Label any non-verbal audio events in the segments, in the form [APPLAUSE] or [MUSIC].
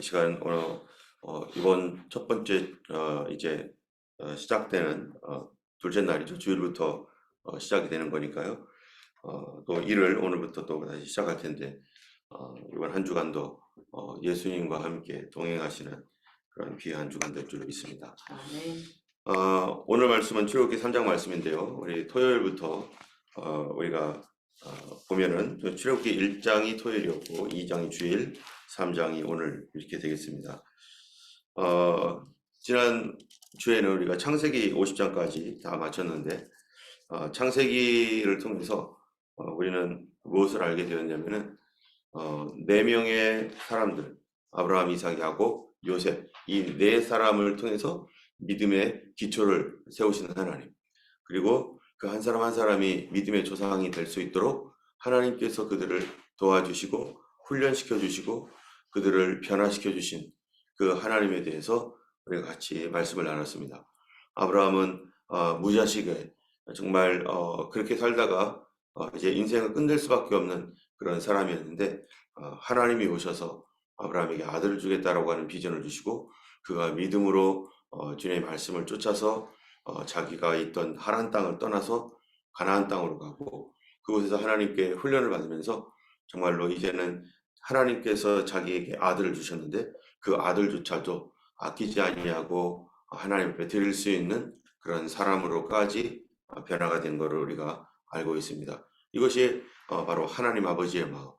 시간 오늘 어, 이번 첫 번째 어, 이제 어, 시작되는 어, 둘째 날이죠. 주일부터 어, 시작이 되는 거니까요. 어, 또 일을 오늘부터 또 다시 시작할 텐데 어, 이번 한 주간도 어, 예수님과 함께 동행하시는 그런 귀한 주간 될줄 믿습니다. 아멘. 어, 오늘 말씀은 출애굽기 3장 말씀인데요. 우리 토요일부터 어, 우리가 어, 보면은 출애굽기 1장이 토요일이었고 2장이 주일, 3장이 오늘 이렇게 되겠습니다. 어, 지난 주에는 우리가 창세기 50장까지 다 마쳤는데 어, 창세기를 통해서 어, 우리는 무엇을 알게 되었냐면은 어, 네 명의 사람들 아브라함, 이삭, 야곱, 요셉 이 네 사람을 통해서 믿음의 기초를 세우시는 하나님 그리고 그 한 사람 한 사람이 믿음의 조상이 될 수 있도록 하나님께서 그들을 도와주시고 훈련시켜 주시고 그들을 변화시켜 주신 그 하나님에 대해서 우리가 같이 말씀을 나눴습니다. 아브라함은 어, 무자식에 정말 어, 그렇게 살다가 어, 이제 인생을 끝낼 수밖에 없는 그런 사람이었는데 어, 하나님이 오셔서 아브라함에게 아들을 주겠다라고 하는 비전을 주시고 그가 믿음으로 어, 주님의 말씀을 쫓아서 어, 자기가 있던 하란 땅을 떠나서 가나안 땅으로 가고 그곳에서 하나님께 훈련을 받으면서 정말로 이제는 하나님께서 자기에게 아들을 주셨는데 그 아들조차도 아끼지 아니하고 하나님 앞에 드릴 수 있는 그런 사람으로까지 어, 변화가 된 것을 우리가 알고 있습니다. 이것이 어, 바로 하나님 아버지의 마음,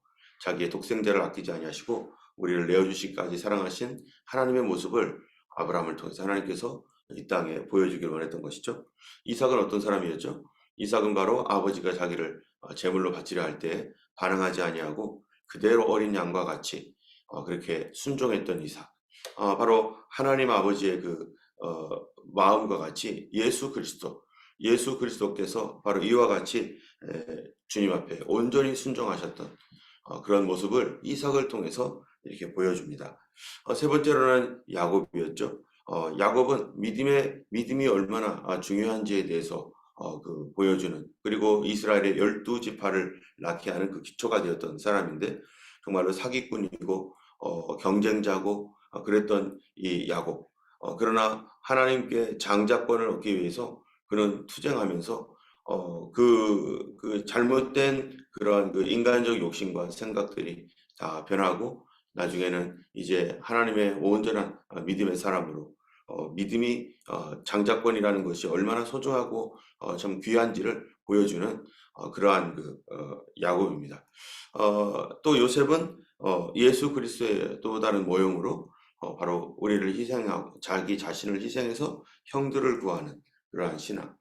자기의 독생자를 아끼지 아니하시고 우리를 내어주시기까지 사랑하신 하나님의 모습을 아브라함을 통해서 하나님께서 이 땅에 보여주길 원했던 것이죠. 이삭은 어떤 사람이었죠? 이삭은 바로 아버지가 자기를 어, 제물로 바치려 할 때 반응하지 아니하고 그대로 어린 양과 같이 어, 그렇게 순종했던 이삭. 어, 바로 하나님 아버지의 그 어, 마음과 같이 예수 그리스도, 예수 그리스도께서 바로 이와 같이 에, 주님 앞에 온전히 순종하셨던 어, 그런 모습을 이삭을 통해서 이렇게 보여줍니다. 어, 세 번째로는 야곱이었죠. 어, 야곱은 믿음의 믿음이 얼마나 아, 중요한지에 대해서 어, 그 보여주는 그리고 이스라엘의 열두 지파를 낳게 하는 그 기초가 되었던 사람인데 정말로 사기꾼이고 어, 경쟁자고 어, 그랬던 이 야곱. 어, 그러나 하나님께 장자권을 얻기 위해서 그는 투쟁하면서 어, 그, 그 잘못된 그러한 그 인간적 욕심과 생각들이 다 변하고 나중에는 이제 하나님의 온전한 어, 믿음의 사람으로 어, 믿음이 어, 장자권이라는 것이 얼마나 소중하고 어, 참 귀한지를 보여주는 어, 그러한 그 어, 야곱입니다. 어, 또 요셉은 어, 예수 그리스도의 또 다른 모형으로 어, 바로 우리를 희생하고 자기 자신을 희생해서 형들을 구하는 그러한 신앙.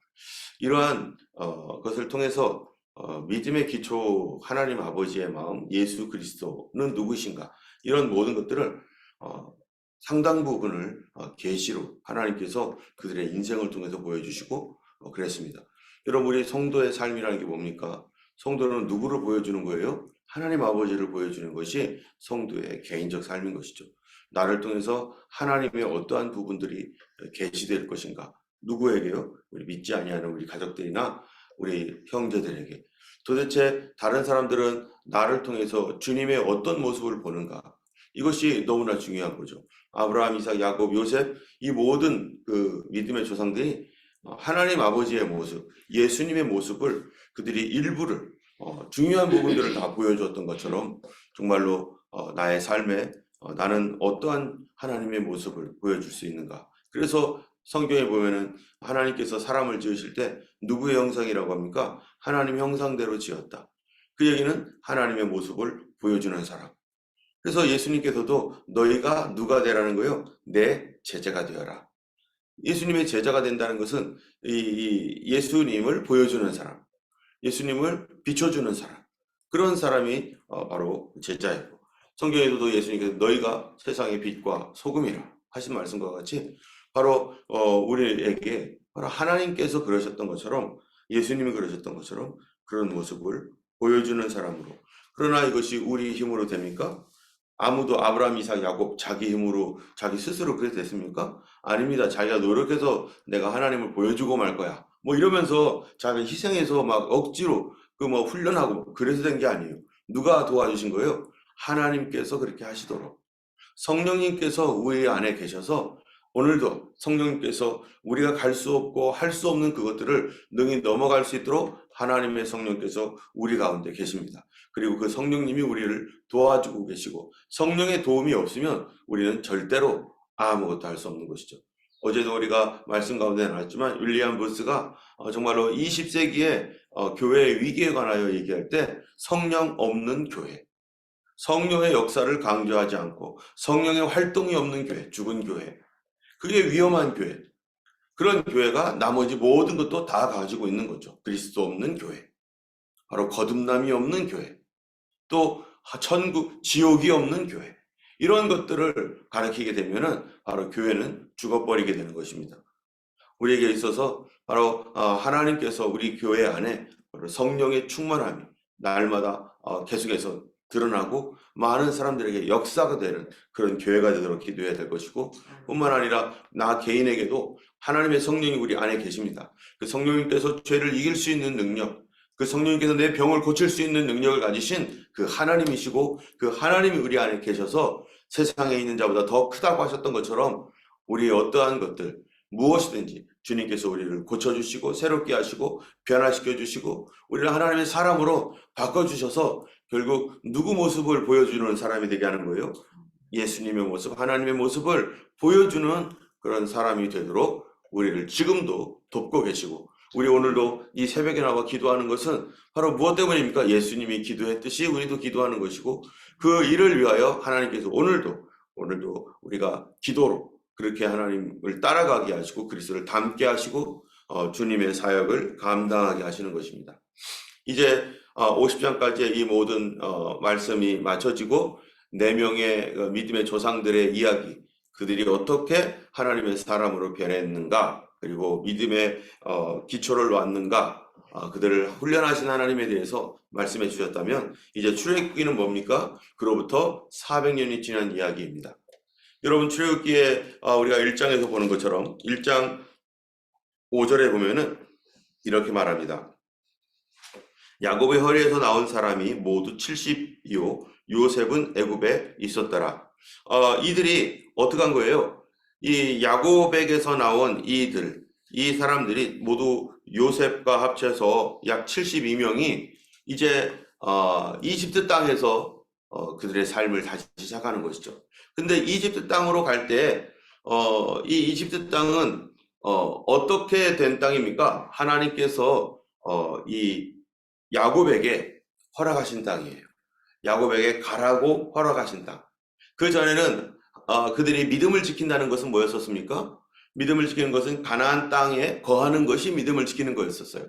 이러한 어, 것을 통해서 어, 믿음의 기초 하나님 아버지의 마음 예수 그리스도는 누구신가 이런 모든 것들을 어, 상당 부분을 어, 계시로 하나님께서 그들의 인생을 통해서 보여주시고 어, 그랬습니다. 여러분 우리 성도의 삶이라는 게 뭡니까? 성도는 누구를 보여주는 거예요? 하나님 아버지를 보여주는 것이 성도의 개인적 삶인 것이죠. 나를 통해서 하나님의 어떠한 부분들이 계시될 것인가? 누구에게요? 우리 믿지 아니하는 우리 가족들이나 우리 형제들에게. 도대체 다른 사람들은 나를 통해서 주님의 어떤 모습을 보는가? 이것이 너무나 중요한 거죠. 아브라함, 이삭, 야곱, 요셉 이 모든 그 믿음의 조상들이 어, 하나님 아버지의 모습, 예수님의 모습을 그들이 일부를 어, 중요한 부분들을 다 보여주었던 것처럼 정말로 어, 나의 삶에 어, 나는 어떠한 하나님의 모습을 보여줄 수 있는가. 그래서 성경에 보면은 하나님께서 사람을 지으실 때 누구의 형상이라고 합니까? 하나님 형상대로 지었다. 그 얘기는 하나님의 모습을 보여주는 사람. 그래서 예수님께서도 너희가 누가 되라는 거요? 내 제자가 되어라. 예수님의 제자가 된다는 것은 이, 이 예수님을 보여주는 사람, 예수님을 비춰주는 사람, 그런 사람이 어, 바로 제자예요. 성경에도 예수님께서 너희가 세상의 빛과 소금이라 하신 말씀과 같이 바로 어, 우리에게 바로 하나님께서 그러셨던 것처럼 예수님이 그러셨던 것처럼 그런 모습을 보여주는 사람으로. 그러나 이것이 우리 힘으로 됩니까? 아무도 아브라함, 이삭, 야곱 자기 힘으로 자기 스스로 그렇게 됐습니까? 아닙니다. 자기가 노력해서 내가 하나님을 보여주고 말 거야. 뭐 이러면서 자기 희생해서 막 억지로 그 뭐 훈련하고 그래서 된 게 아니에요. 누가 도와주신 거예요? 하나님께서 그렇게 하시도록. 성령님께서 우리 안에 계셔서 오늘도 성령님께서 우리가 갈 수 없고 할 수 없는 그것들을 능히 넘어갈 수 있도록 하나님의 성령께서 우리 가운데 계십니다. 그리고 그 성령님이 우리를 도와주고 계시고 성령의 도움이 없으면 우리는 절대로 아무것도 할 수 없는 것이죠. 어제도 우리가 말씀 가운데 나왔지만 윌리엄 부스가 어, 정말로 20세기에 어, 교회의 위기에 관하여 얘기할 때 성령 없는 교회, 성령의 역사를 강조하지 않고 성령의 활동이 없는 교회, 죽은 교회, 그게 위험한 교회. 그런 교회가 나머지 모든 것도 다 가지고 있는 거죠. 그리스도 없는 교회. 바로 거듭남이 없는 교회. 또 천국, 지옥이 없는 교회. 이런 것들을 가리키게 되면은 바로 교회는 죽어버리게 되는 것입니다. 우리에게 있어서 바로 어, 하나님께서 우리 교회 안에 성령의 충만함이 날마다 어, 계속해서 드러나고 많은 사람들에게 역사가 되는 그런 교회가 되도록 기도해야 될 것이고 뿐만 아니라 나 개인에게도 하나님의 성령이 우리 안에 계십니다. 그 성령님께서 죄를 이길 수 있는 능력, 그 성령님께서 내 병을 고칠 수 있는 능력을 가지신 그 하나님이시고 그 하나님이 우리 안에 계셔서 세상에 있는 자보다 더 크다고 하셨던 것처럼 우리의 어떠한 것들 무엇이든지 주님께서 우리를 고쳐주시고 새롭게 하시고 변화시켜 주시고 우리를 하나님의 사람으로 바꿔주셔서 결국 누구 모습을 보여주는 사람이 되게 하는 거예요. 예수님의 모습, 하나님의 모습을 보여주는 그런 사람이 되도록 우리를 지금도 돕고 계시고 우리 오늘도 이 새벽에 나와 기도하는 것은 바로 무엇 때문입니까? 예수님이 기도했듯이 우리도 기도하는 것이고 그 일을 위하여 하나님께서 오늘도 오늘도 우리가 기도로 그렇게 하나님을 따라가게 하시고 그리스도를 닮게 하시고 어, 주님의 사역을 감당하게 하시는 것입니다. 이제 어, 50장까지의 이 모든 어, 말씀이 맞춰지고 네 명의 그 믿음의 조상들의 이야기, 그들이 어떻게 하나님의 사람으로 변했는가, 그리고 믿음의 어, 기초를 놓았는가, 어, 그들을 훈련하신 하나님에 대해서 말씀해 주셨다면 이제 출애굽기는 뭡니까? 그로부터 400년이 지난 이야기입니다. 여러분 출애굽기에 어, 우리가 1장에서 보는 것처럼 1장 5절에 보면은 이렇게 말합니다. 야곱의 허리에서 나온 사람이 모두 70이요 요셉은 애굽에 있었더라. 어, 이들이 어떻게 한 거예요? 이 야곱에게서 나온 이들, 이 사람들이 모두 요셉과 합쳐서 약 72명이 이제 어, 이집트 땅에서 어, 그들의 삶을 다시 시작하는 것이죠. 근데 이집트 땅으로 갈 때, 어, 이 이집트 땅은 어, 어떻게 된 땅입니까? 하나님께서 어, 이 야곱에게 허락하신 땅이에요. 야곱에게 가라고 허락하신 땅. 그 전에는 어, 그들이 믿음을 지킨다는 것은 뭐였었습니까? 믿음을 지키는 것은 가나안 땅에 거하는 것이 믿음을 지키는 거였었어요.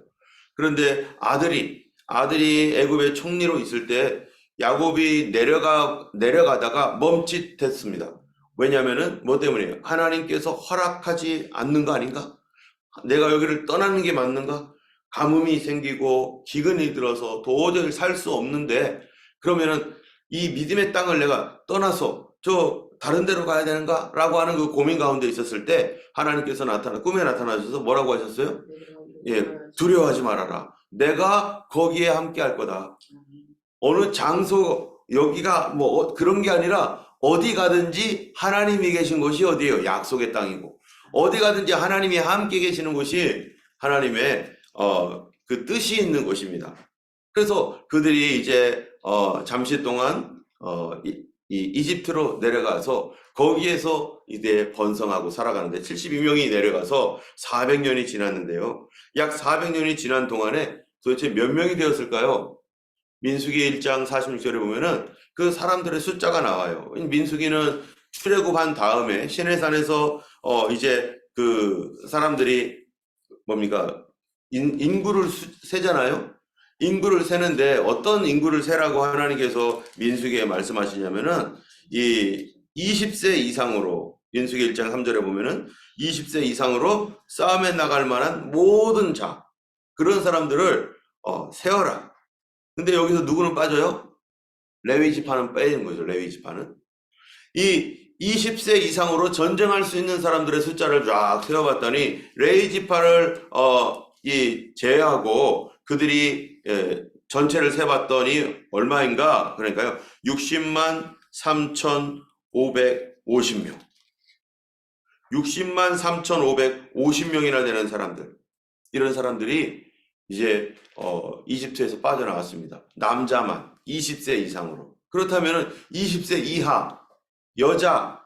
그런데 아들이 아들이 애굽의 총리로 있을 때 야곱이 내려가 내려가다가 멈칫했습니다. 왜냐하면은 뭐 때문이에요? 하나님께서 허락하지 않는 거 아닌가? 내가 여기를 떠나는 게 맞는가? 가뭄이 생기고 기근이 들어서 도저히 살 수 없는데 그러면은 이 믿음의 땅을 내가 떠나서 저 다른 데로 가야 되는가? 라고 하는 그 고민 가운데 있었을 때 하나님께서 나타나 꿈에 나타나셔서 뭐라고 하셨어요? 예, 두려워하지 말아라. 내가 거기에 함께 할 거다. 어느 장소 여기가 뭐 어- 그런 게 아니라 어디 가든지 하나님이 계신 곳이 어디예요? 약속의 땅이고 어디 가든지 하나님이 함께 계시는 곳이 하나님의 어, 그 뜻이 있는 곳입니다. 그래서 그들이 이제 어, 잠시 동안 어, 이, 이 이집트로 내려가서 거기에서 이제 번성하고 살아가는데 72명이 내려가서 400년이 지났는데요. 약 400년이 지난 동안에 도대체 몇 명이 되었을까요? 민수기 1장 46절에 보면은 그 사람들의 숫자가 나와요. 민수기는 출애굽한 다음에 시내산에서 어 이제 그 사람들이 뭡니까 인, 인구를 수- 세잖아요. 인구를 세는데 어떤 인구를 세라고 하나님께서 민수기에 말씀하시냐면은 이 20세 이상으로 민수기 1장 3절에 보면은 20세 이상으로 싸움에 나갈 만한 모든 자 그런 사람들을 어, 세어라. 근데 여기서 누구는 빠져요? 레위 지파는 빼는 거죠. 레위 지파는 이 20세 이상으로 전쟁할 수 있는 사람들의 숫자를 쫙 세어봤더니 레위 지파를 어, 이 제외하고 그들이 예, 전체를 세봤더니 얼마인가? 그러니까요. 60만 550명. 60만 3,550명이나 되는 사람들. 이런 사람들이 이제 어, 이집트에서 빠져나왔습니다. 남자만 20세 이상으로. 그렇다면 20세 이하 여자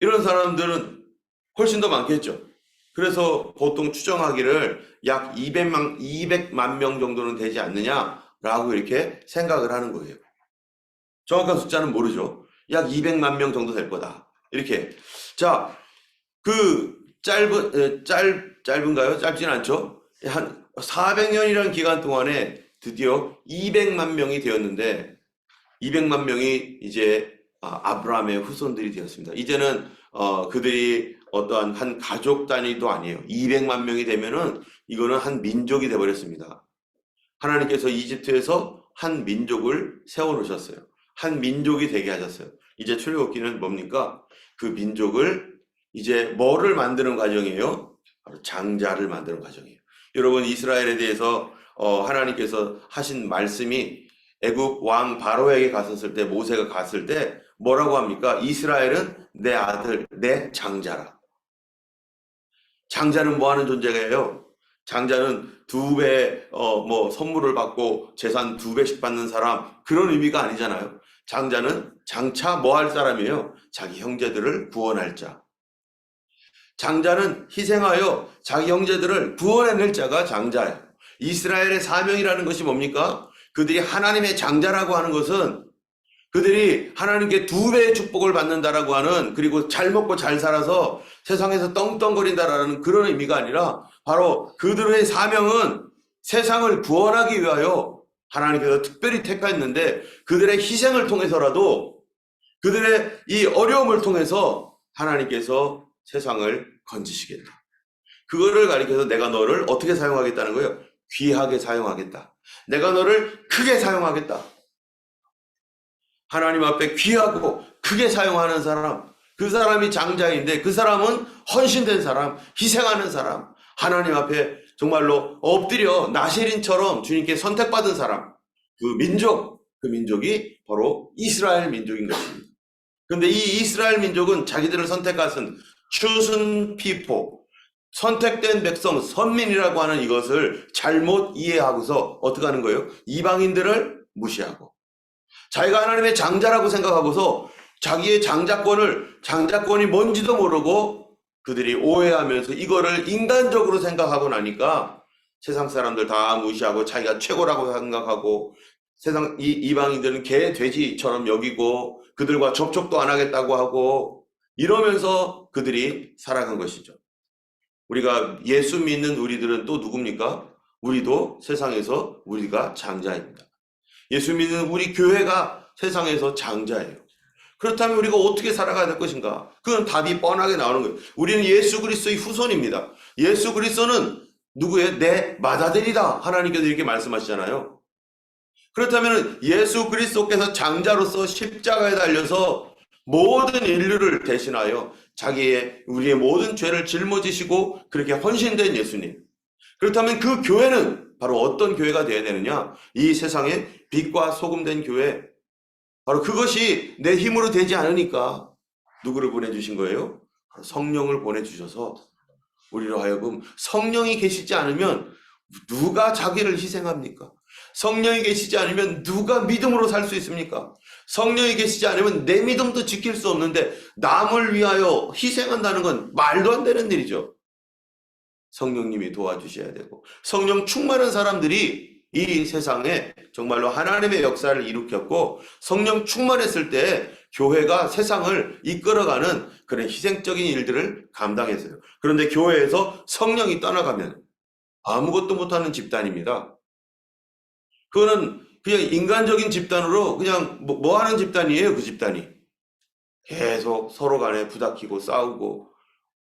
이런 사람들은 훨씬 더 많겠죠. 그래서 보통 추정하기를 약 200만 200만 명 정도는 되지 않느냐라고 이렇게 생각을 하는 거예요. 정확한 숫자는 모르죠. 약 200만 명 정도 될 거다. 이렇게. 자, 그 짧은 에, 짧 짧은가요? 짧진 않죠. 한 400년이라는 기간 동안에 드디어 200만 명이 되었는데 200만 명이 이제 아, 아브라함의 후손들이 되었습니다. 이제는 어, 그들이 어떠한 한 가족 단위도 아니에요. 200만 명이 되면은 이거는 한 민족이 돼 버렸습니다. 하나님께서 이집트에서 한 민족을 세워 놓으셨어요. 한 민족이 되게 하셨어요. 이제 출애굽기는 뭡니까? 그 민족을 이제 뭐를 만드는 과정이에요? 바로 장자를 만드는 과정이에요. 여러분 이스라엘에 대해서 어, 하나님께서 하신 말씀이 애굽 왕 바로에게 갔었을 때 모세가 갔을 때 뭐라고 합니까? 이스라엘은 내 아들, 내 장자라. 장자는 뭐 하는 존재예요? 장자는 두 배, 어, 뭐, 선물을 받고 재산 두 배씩 받는 사람, 그런 의미가 아니잖아요. 장자는 장차 뭐 할 사람이에요? 자기 형제들을 구원할 자. 장자는 희생하여 자기 형제들을 구원해낼 자가 장자예요. 이스라엘의 사명이라는 것이 뭡니까? 그들이 하나님의 장자라고 하는 것은 그들이 하나님께 두 배의 축복을 받는다라고 하는 그리고 잘 먹고 잘 살아서 세상에서 떵떵거린다라는 그런 의미가 아니라 바로 그들의 사명은 세상을 구원하기 위하여 하나님께서 특별히 택했는데 그들의 희생을 통해서라도 그들의 이 어려움을 통해서 하나님께서 세상을 건지시겠다. 그거를 가리켜서 내가 너를 어떻게 사용하겠다는 거예요? 귀하게 사용하겠다. 내가 너를 크게 사용하겠다. 하나님 앞에 귀하고 크게 사용하는 사람, 그 사람이 장자인데 그 사람은 헌신된 사람, 희생하는 사람, 하나님 앞에 정말로 엎드려 나시린처럼 주님께 선택받은 사람, 그 민족, 그 민족이 바로 이스라엘 민족인 것입니다. 근데 이 이스라엘 민족은 자기들을 선택하신 chosen people, 선택된 백성, 선민이라고 하는 이것을 잘못 이해하고서 어떻게 하는 거예요? 이방인들을 무시하고 자기가 하나님의 장자라고 생각하고서 자기의 장자권을 장자권이 뭔지도 모르고 그들이 오해하면서 이거를 인간적으로 생각하고 나니까 세상 사람들 다 무시하고 자기가 최고라고 생각하고 세상 이 이방인들은 개 돼지처럼 여기고 그들과 접촉도 안 하겠다고 하고 이러면서 그들이 살아간 것이죠. 우리가 예수 믿는 우리들은 또 누굽니까? 우리도 세상에서 우리가 장자입니다. 예수 믿는 우리 교회가 세상에서 장자예요. 그렇다면 우리가 어떻게 살아가야 될 것인가? 그건 답이 뻔하게 나오는 거예요. 우리는 예수 그리스도의 후손입니다. 예수 그리스도는 누구의 내 맏아들이다. 하나님께서 이렇게 말씀하시잖아요. 그렇다면 예수 그리스도께서 장자로서 십자가에 달려서 모든 인류를 대신하여 자기의 우리의 모든 죄를 짊어지시고 그렇게 헌신된 예수님. 그렇다면 그 교회는 바로 어떤 교회가 되어야 되느냐? 이 세상에 빛과 소금 된 교회. 바로 그것이 내 힘으로 되지 않으니까 누구를 보내주신 거예요? 성령을 보내주셔서 우리로 하여금 성령이 계시지 않으면 누가 자기를 희생합니까? 성령이 계시지 않으면 누가 믿음으로 살 수 있습니까? 성령이 계시지 않으면 내 믿음도 지킬 수 없는데 남을 위하여 희생한다는 건 말도 안 되는 일이죠. 성령님이 도와주셔야 되고 성령 충만한 사람들이 이 세상에 정말로 하나님의 역사를 일으켰고 성령 충만했을 때 교회가 세상을 이끌어가는 그런 희생적인 일들을 감당했어요. 그런데 교회에서 성령이 떠나가면 아무것도 못하는 집단입니다. 그거는 그냥 인간적인 집단으로 그냥 뭐, 뭐 하는 집단이에요, 그 집단이. 계속 서로 간에 부닥히고 싸우고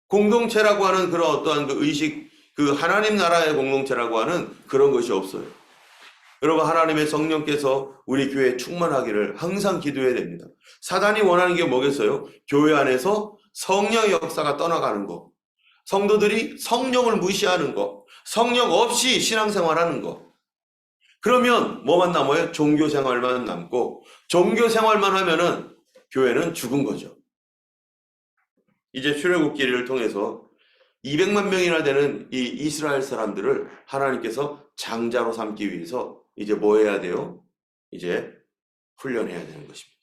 공동체라고 하는 그런 어떠한 그 의식, 그 하나님 나라의 공동체라고 하는 그런 것이 없어요. 여러분, 하나님의 성령께서 우리 교회에 충만하기를 항상 기도해야 됩니다. 사단이 원하는 게 뭐겠어요? 교회 안에서 성령의 역사가 떠나가는 거. 성도들이 성령을 무시하는 거. 성령 없이 신앙생활하는 거. 그러면 뭐만 남아요? 종교 생활만 남고 종교 생활만 하면은 교회는 죽은 거죠. 이제 출애굽기를 통해서 200만 명이나 되는 이 이스라엘 사람들을 하나님께서 장자로 삼기 위해서 이제 뭐 해야 돼요? 이제 훈련해야 되는 것입니다.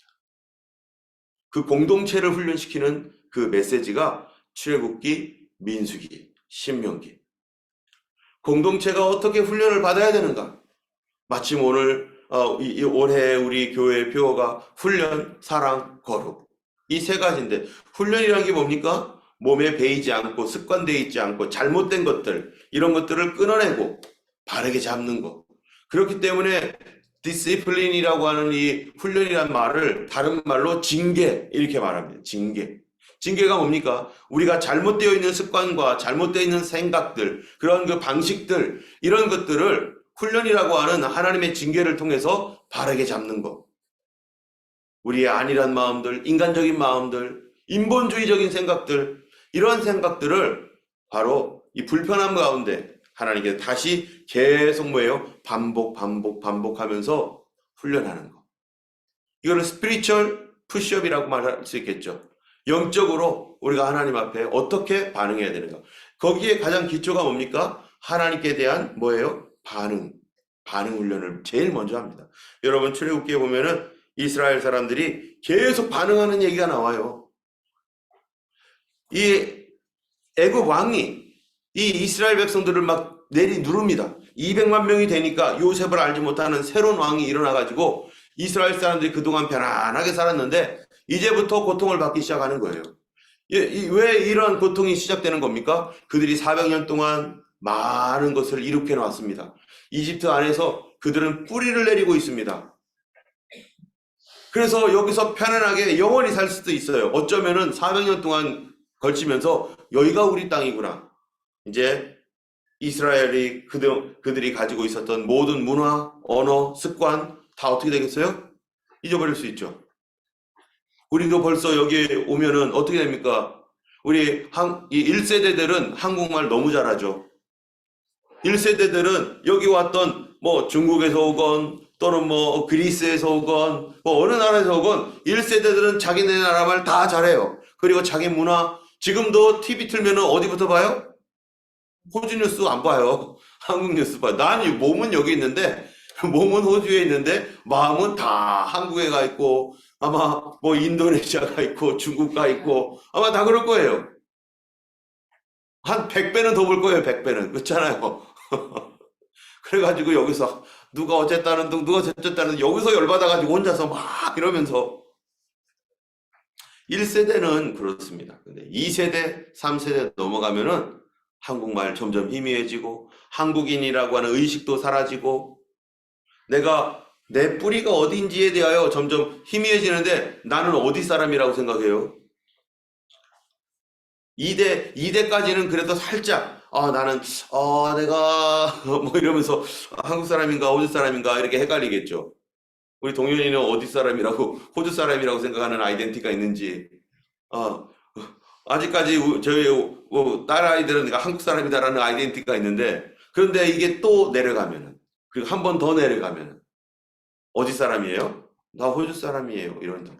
그 공동체를 훈련시키는 그 메시지가 출애굽기, 민수기, 신명기. 공동체가 어떻게 훈련을 받아야 되는가? 마침 오늘 어, 이, 이 올해 우리 교회 표어가 훈련, 사랑, 거룩 이 세 가지인데 훈련이라는 게 뭡니까? 몸에 배이지 않고 습관되어 있지 않고 잘못된 것들 이런 것들을 끊어내고 바르게 잡는 거 그렇기 때문에 디시플린이라고 하는 이 훈련이란 말을 다른 말로 징계 이렇게 말합니다. 징계. 징계가 뭡니까? 우리가 잘못되어 있는 습관과 잘못되어 있는 생각들, 그런 그 방식들, 이런 것들을 훈련이라고 하는 하나님의 징계를 통해서 바르게 잡는 것. 우리의 안일한 마음들, 인간적인 마음들, 인본주의적인 생각들, 이런 생각들을 바로 이 불편함 가운데 하나님께 다시 계속 뭐예요? 반복, 반복, 반복하면서 훈련하는 거. 이거는 스피리추얼 푸시업이라고 말할 수 있겠죠. 영적으로 우리가 하나님 앞에 어떻게 반응해야 되는가. 거기에 가장 기초가 뭡니까? 하나님께 대한 뭐예요? 반응. 반응 훈련을 제일 먼저 합니다. 여러분 출애굽기에 보면은 이스라엘 사람들이 계속 반응하는 얘기가 나와요. 이 애굽 왕이 이 이스라엘 백성들을 막 내리 누릅니다. 200만 명이 되니까 요셉을 알지 못하는 새로운 왕이 일어나 가지고 이스라엘 사람들이 그동안 편안하게 살았는데 이제부터 고통을 받기 시작하는 거예요. 예, 이- 왜 이런 고통이 시작되는 겁니까? 그들이 400년 동안 많은 것을 이룩해 놨습니다. 이집트 안에서 그들은 뿌리를 내리고 있습니다. 그래서 여기서 편안하게 영원히 살 수도 있어요. 어쩌면은 400년 동안 걸치면서 여기가 우리 땅이구나. 이제 이스라엘이 그들, 그들이 가지고 있었던 모든 문화, 언어, 습관 다 어떻게 되겠어요? 잊어버릴 수 있죠. 우리도 벌써 여기 오면은 어떻게 됩니까? 우리 한, 이 1세대들은 한국말 너무 잘하죠. 1세대들은 여기 왔던 뭐 중국에서 오건 또는 뭐 그리스에서 오건 뭐 어느 나라에서 오건 1세대들은 자기네 나라 말 다 잘해요. 그리고 자기 문화 지금도 TV 틀면은 어디부터 봐요? 호주 뉴스 안 봐요. [LAUGHS] 한국 뉴스 봐요. 난이 몸은 여기 있는데 [LAUGHS] 몸은 호주에 있는데 마음은 다 한국에 가 있고 아마 뭐 인도네시아가 있고 중국 가 있고 아마 다 그럴 거예요. 한 100배는 더 볼 거예요. 100배는. 그렇잖아요. [LAUGHS] 그래가지고 여기서 누가 어쨌다는 둥 누가 저쨌다는 둥 여기서 열받아가지고 혼자서 막 이러면서 1세대는 그렇습니다. 근데 2세대, 3세대 넘어가면은 한국말 점점 희미해지고 한국인이라고 하는 의식도 사라지고 내가 내 뿌리가 어딘지에 대하여 점점 희미해지는데 나는 어디 사람이라고 생각해요? 2대, 2대까지는 그래도 살짝, 아, 나는, 아, 내가, [LAUGHS] 뭐 이러면서 한국 사람인가, 호주 사람인가, 이렇게 헷갈리겠죠. 우리 동현이는 어디 사람이라고, 호주 사람이라고 생각하는 아이덴티가 있는지, 아, 아직까지 우- 저희 어, 딸 아이들은 한국 사람이다라는 아이덴티가 있는데, 그런데 이게 또 내려가면은, 그리고 한 번 더 내려가면은, 어디 사람이에요? 나 호주 사람이에요. 이런다.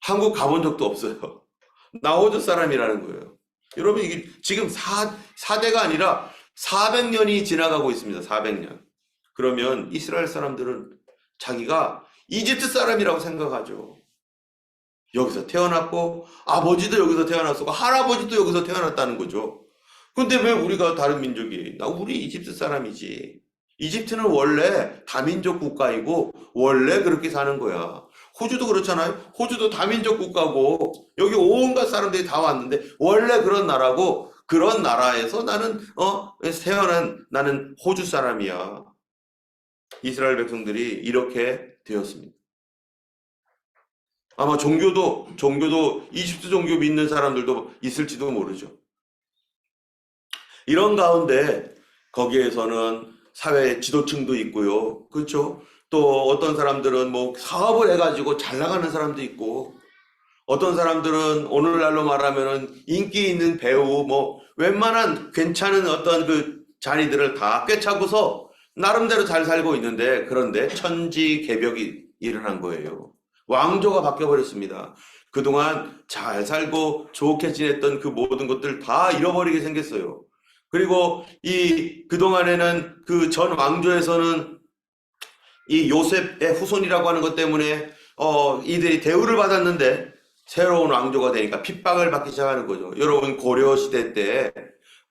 한국 가본 적도 없어요. [LAUGHS] 나 호주 사람이라는 거예요. 여러분, 이게 지금 4, 4대가 아니라 400년이 지나가고 있습니다. 400년. 그러면 이스라엘 사람들은 자기가 이집트 사람이라고 생각하죠. 여기서 태어났고, 아버지도 여기서 태어났고, 할아버지도 여기서 태어났다는 거죠. 근데 왜 우리가 다른 민족이, 나 우리 이집트 사람이지. 이집트는 원래 다민족 국가이고, 원래 그렇게 사는 거야. 호주도 그렇잖아요. 호주도 다민족 국가고 여기 온갖 사람들이 다 왔는데 원래 그런 나라고 그런 나라에서 나는 어 태어난 나는 호주 사람이야. 이스라엘 백성들이 이렇게 되었습니다. 아마 종교도 종교도 이집트 종교 믿는 사람들도 있을지도 모르죠. 이런 가운데 거기에서는 사회 지도층도 있고요. 그렇죠? 또 어떤 사람들은 뭐 사업을 해가지고 잘 나가는 사람도 있고 어떤 사람들은 오늘날로 말하면은 인기 있는 배우 뭐 웬만한 괜찮은 어떤 그 자리들을 다 꿰차고서 나름대로 잘 살고 있는데 그런데 천지 개벽이 일어난 거예요. 왕조가 바뀌어 버렸습니다. 그동안 잘 살고 좋게 지냈던 그 모든 것들 다 잃어버리게 생겼어요. 그리고 이 그동안에는 그 전 왕조에서는 이 요셉의 후손이라고 하는 것 때문에 어 이들이 대우를 받았는데 새로운 왕조가 되니까 핍박을 받기 시작하는 거죠. 여러분 고려 시대 때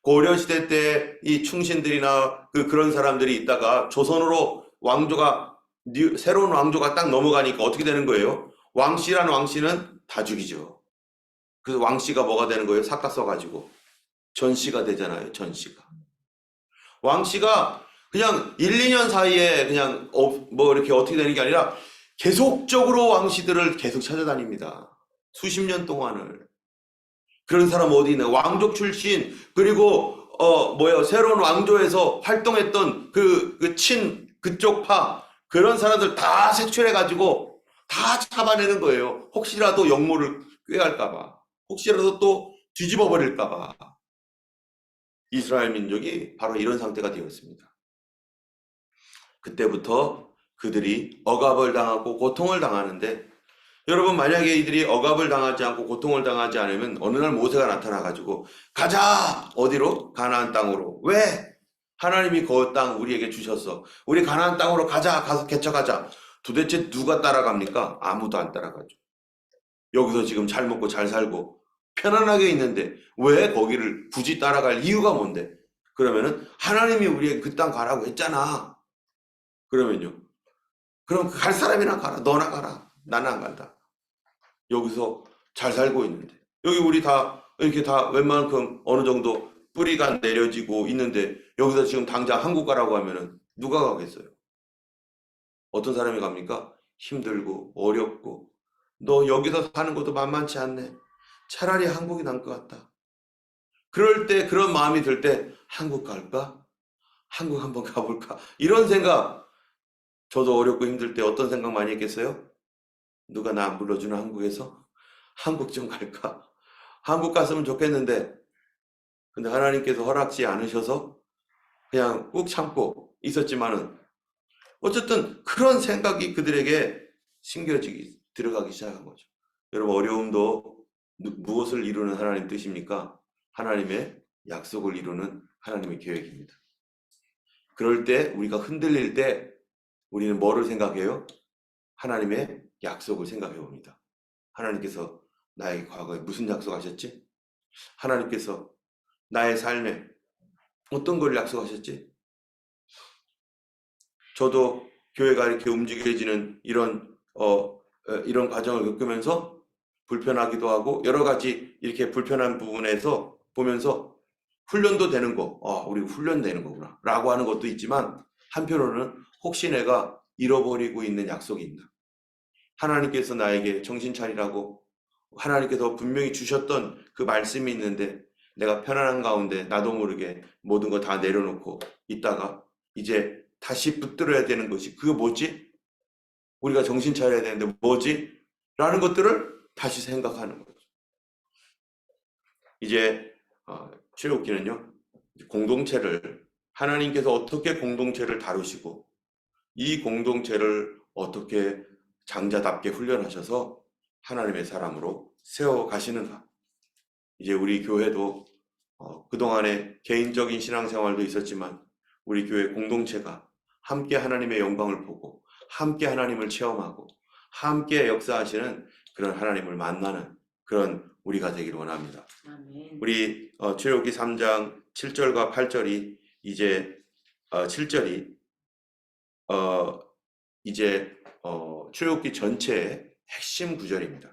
고려 시대 때 이 충신들이나 그 그런 사람들이 있다가 조선으로 왕조가 뉴- 새로운 왕조가 딱 넘어가니까 어떻게 되는 거예요? 왕씨라는 왕씨는 다 죽이죠. 그래서 왕씨가 뭐가 되는 거예요? 삭가 써가지고 전씨가 되잖아요. 전씨가 왕씨가 그냥 1, 2년 사이에 그냥 어, 뭐 이렇게 어떻게 되는 게 아니라 계속적으로 왕씨들을 계속 찾아다닙니다. 수십 년 동안을. 그런 사람 어디 있나? 왕족 출신, 그리고, 어, 뭐야, 새로운 왕조에서 활동했던 그, 그 친, 그쪽 파, 그런 사람들 다 색출해가지고 다 잡아내는 거예요. 혹시라도 역모를 꾀할까봐. 혹시라도 또 뒤집어 버릴까봐. 이스라엘 민족이 바로 이런 상태가 되었습니다. 그때부터 그들이 억압을 당하고 고통을 당하는데 여러분 만약에 이들이 억압을 당하지 않고 고통을 당하지 않으면 어느 날 모세가 나타나 가지고 가자 어디로 가나안 땅으로 왜 하나님이 그 땅 우리에게 주셨어 우리 가나안 땅으로 가자 가서 개척하자. 도대체 누가 따라갑니까? 아무도 안 따라가죠. 여기서 지금 잘 먹고 잘 살고 편안하게 있는데 왜 거기를 굳이 따라갈 이유가 뭔데? 그러면은 하나님이 우리에게 그 땅 가라고 했잖아. 그러면요. 그럼 갈 사람이나 가라. 너나 가라. 나는 안 간다. 여기서 잘 살고 있는데. 여기 우리 다 이렇게 다 웬만큼 어느 정도 뿌리가 내려지고 있는데 여기서 지금 당장 한국 가라고 하면은 누가 가겠어요? 어떤 사람이 갑니까? 힘들고 어렵고 너 여기서 사는 것도 만만치 않네. 차라리 한국이 난 것 같다. 그럴 때 그런 마음이 들 때 한국 갈까? 한국 한번 가볼까? 이런 생각 저도 어렵고 힘들 때 어떤 생각 많이 했겠어요? 누가 나 안 불러주는 한국에서 한국 좀 갈까? 한국 갔으면 좋겠는데 근데 하나님께서 허락지 않으셔서 그냥 꾹 참고 있었지만은 어쨌든 그런 생각이 그들에게 심겨지기 들어가기 시작한 거죠. 여러분 어려움도 누- 무엇을 이루는 하나님 뜻입니까? 하나님의 약속을 이루는 하나님의 계획입니다. 그럴 때 우리가 흔들릴 때 우리는 뭐를 생각해요? 하나님의 약속을 생각해 봅니다. 하나님께서 나에게 과거에 무슨 약속하셨지? 하나님께서 나의 삶에 어떤 걸 약속하셨지? 저도 교회가 이렇게 움직여지는 이런 어, 어, 이런 과정을 겪으면서 불편하기도 하고 여러 가지 이렇게 불편한 부분에서 보면서 훈련도 되는 거, 아, 우리 훈련되는 거구나 라고 하는 것도 있지만 한편으로는 혹시 내가 잃어버리고 있는 약속이 있나? 하나님께서 나에게 정신 차리라고 하나님께서 분명히 주셨던 그 말씀이 있는데 내가 편안한 가운데 나도 모르게 모든 거 다 내려놓고 있다가 이제 다시 붙들어야 되는 것이 그거 뭐지? 우리가 정신 차려야 되는데 뭐지? 라는 것들을 다시 생각하는 거죠. 이제 어, 출애굽기는요 공동체를 하나님께서 어떻게 공동체를 다루시고 이 공동체를 어떻게 장자답게 훈련하셔서 하나님의 사람으로 세워 가시는가. 이제 우리 교회도 어, 그동안에 개인적인 신앙생활도 있었지만 우리 교회 공동체가 함께 하나님의 영광을 보고 함께 하나님을 체험하고 함께 역사하시는 그런 하나님을 만나는 그런 우리가 되기를 원합니다. 아멘. 우리 어, 출애굽기 3장 7절과 8절이 이제 어, 7절이 어, 이제 어, 출애굽기 전체의 핵심 구절입니다.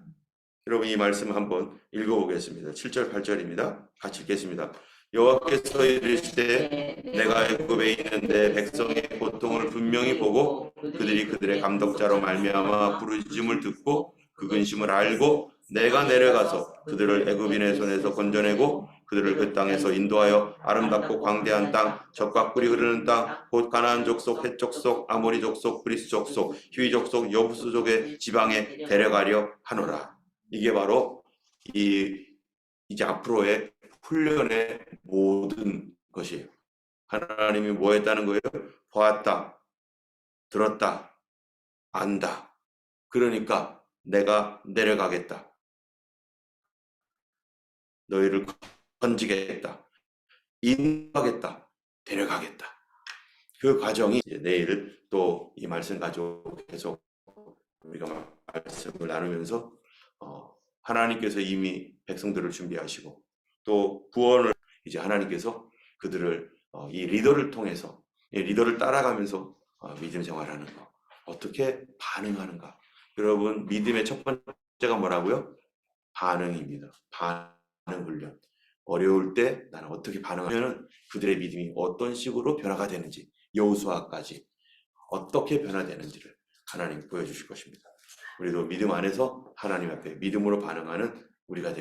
여러분 이 말씀 한번 읽어보겠습니다. 7절 8절입니다. 같이 읽겠습니다. 여호와께서 이르시되 내가 애굽에 있는 내 백성의 고통을 분명히 보고 그들이 그들의 감독자로 말미암아 부르짖음을 듣고 그 근심을 알고 내가 내려가서 그들을 애굽인의 손에서 건져내고 그들을 그 땅에서 인도하여 아름답고 광대한 땅, 젖과 꿀이 흐르는 땅, 곧 가나안 족속, 헷 족속, 아모리 족속, 그리스 족속, 히위 족속, 여부수 족의 지방에 데려가려 하노라. 이게 바로 이 이제 앞으로의 훈련의 모든 것이에요. 하나님이 뭐 했다는 거예요? 보았다, 들었다, 안다. 그러니까 내가 내려가겠다. 너희를 건지겠다. 인하겠다. 데려가겠다. 그 과정이 내일 또 이 말씀 가지고 계속 우리가 말씀을 나누면서 어, 하나님께서 이미 백성들을 준비하시고 또 구원을 이제 하나님께서 그들을 어, 이 리더를 통해서 이 리더를 따라가면서 어, 믿음 생활하는 거 어떻게 반응하는가 여러분 믿음의 첫 번째가 뭐라고요? 반응입니다. 반응 훈련. 어려울 때 나는 어떻게 반응하면 그들의 믿음이 어떤 식으로 변화가 되는지 여호수아까지 어떻게 변화되는지를 하나님 보여주실 것입니다. 우리도 믿음 안에서 하나님 앞에 믿음으로 반응하는 우리가 되게